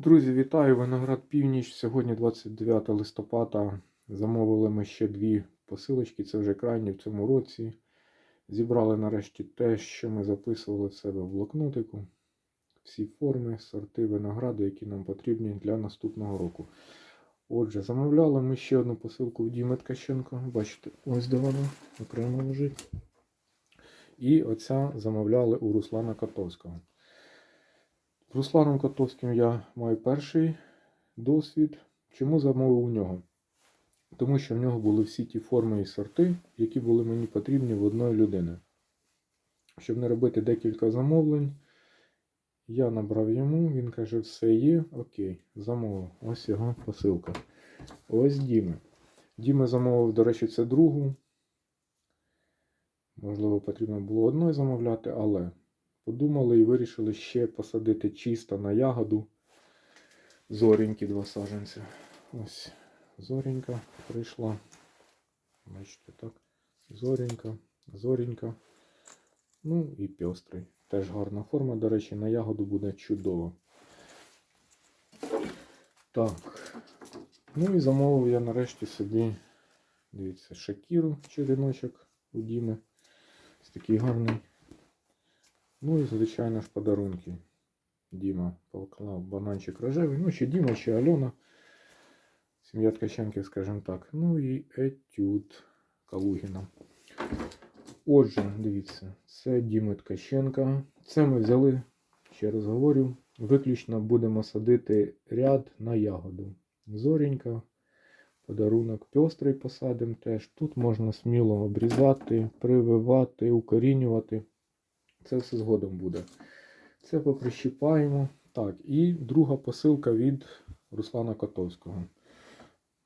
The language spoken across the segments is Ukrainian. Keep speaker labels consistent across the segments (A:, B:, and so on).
A: Друзі, вітаю! Виноград Північ. Сьогодні 29 листопада. Замовили ми ще дві посилочки. Це вже крайні в цьому році. Зібрали нарешті те, що ми записували в себе в блокнотику. Всі форми, сорти винограду, які нам потрібні для наступного року. Отже, замовляли ми ще одну посилку в Діми Ткаченко. Бачите, ось де вона окремо лежить. І оця замовляли у Руслана Котовського. З Русланом Котовським я маю перший досвід. Чому замовив у нього? Тому що в нього були всі ті форми і сорти, які були мені потрібні в одної людини. Щоб не робити декілька замовлень, я набрав йому, він каже, все є, окей, замовив. Ось його посилка. Ось Діми. Діми замовив, до речі, це другу. Можливо, потрібно було одної замовляти, але подумали і вирішили ще посадити чисто на ягоду зорінькі два саженці. Ось зорінька прийшла. Бачите, так. Зорінька, зорінька. Ну і пьострий. Теж гарна форма, до речі, на ягоду буде чудово. Так. Ну і замовив я нарешті собі, дивіться, шакіру череночок у Діми. Ось такий гарний. Ну і, звичайно ж, подарунки. Діма поклав бананчик рожевий. Ну, чи Діма, чи Альона. Сім'я Ткаченків, скажімо так. Ну і етюд Калугіна. Отже, дивіться, це Діми Ткаченка. Це ми взяли, ще раз говорю, виключно будемо садити ряд на ягоду. Зорінька, подарунок пьострий посадимо теж. Тут можна сміло обрізати, прививати, укорінювати. Це все згодом буде. Це поприщіпаємо. Так, і друга посилка від Руслана Котовського.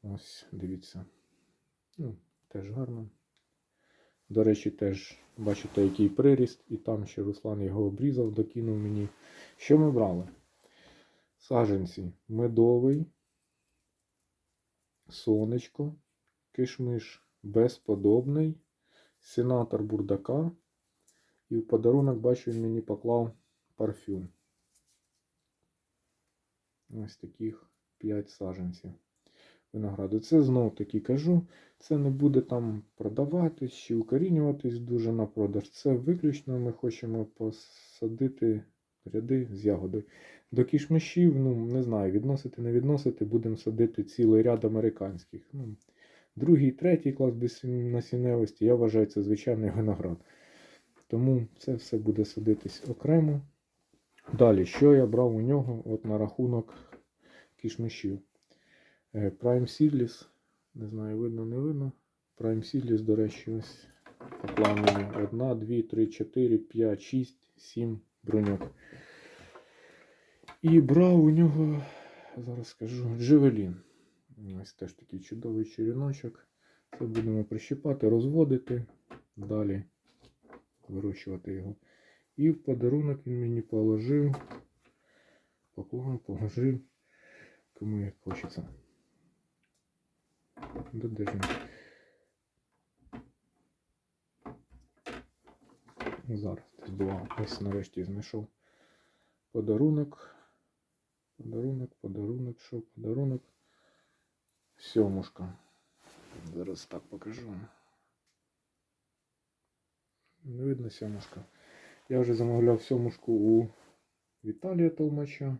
A: Ось, дивіться. Ну, Теж гарно. До речі, теж бачите, який приріст, і там ще Руслан його обрізав, докинув мені. Що ми брали? Саженці медовий, сонечко, кишмиш безподобний, сенатор бурдака. І в подарунок, бачу, він мені поклав парфюм. Ось таких 5 саженців винограду. Це знов таки кажу, це не буде там продаватись чи укорінюватись дуже на продаж. Це виключно ми хочемо посадити ряди з ягодою. До кішмишів, ну, не знаю, відносити, не відносити, будемо садити цілий ряд американських. Ну, Другий, третій клас без насінневості, я вважаю, це звичайний виноград. Тому це все буде садитись окремо. Далі, що я брав у нього от на рахунок кішмишів. Е, Prime Seedless, не знаю, видно, не видно. Prime Seedless, до речі, ось поклав мені 1, 2, 3, 4, 5, 6, 7 броньок. І брав у нього, зараз скажу, Джевелін. Ось теж такий чудовий черіночок. Це будемо прищипати, розводити. Далі вирощувати його. І в подарунок він мені положив, поклав, положив, кому як хочеться. Він? Зараз була. Ось нарешті знайшов подарунок. Подарунок, подарунок, що подарунок. Сьомушка. Зараз так покажу. Не видно сьомушка. Я вже замовляв сьомушку у Віталія Толмача.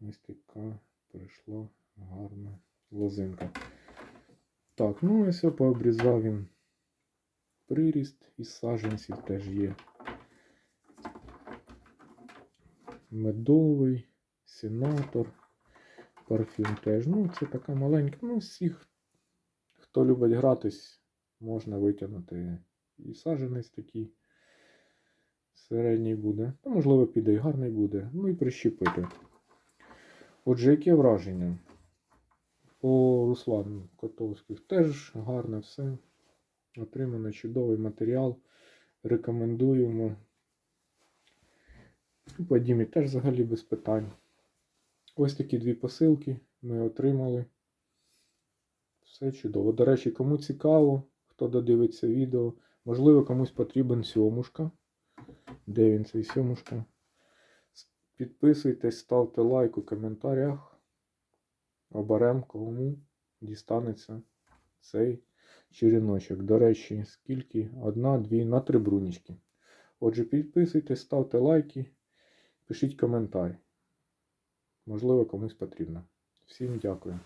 A: Ось така прийшла гарна лозинка. Так, ну ось пообрізав він приріст із саджанців теж є. Медовий, сенатор, парфюм теж. Ну, це така маленька. Ну, всіх, хто любить гратись, можна витягнути і саджанець такий середній буде. Ну, можливо, піде і гарний буде. Ну і прищепити. Отже, яке враження? По Руслану Котовських теж гарне все. Отримано чудовий матеріал. Рекомендуємо. І По Дімі теж взагалі без питань. Ось такі дві посилки ми отримали. Все чудово. До речі, кому цікаво, хто додивиться відео, можливо, комусь потрібен сьомушка. Де він цей сьомушка? Підписуйтесь, ставте лайк у коментарях. Оберем, кому дістанеться цей череночок. До речі, скільки? Одна, дві, на три брунічки. Отже, підписуйтесь, ставте лайки, пишіть коментар. Можливо, комусь потрібно. Всім дякую.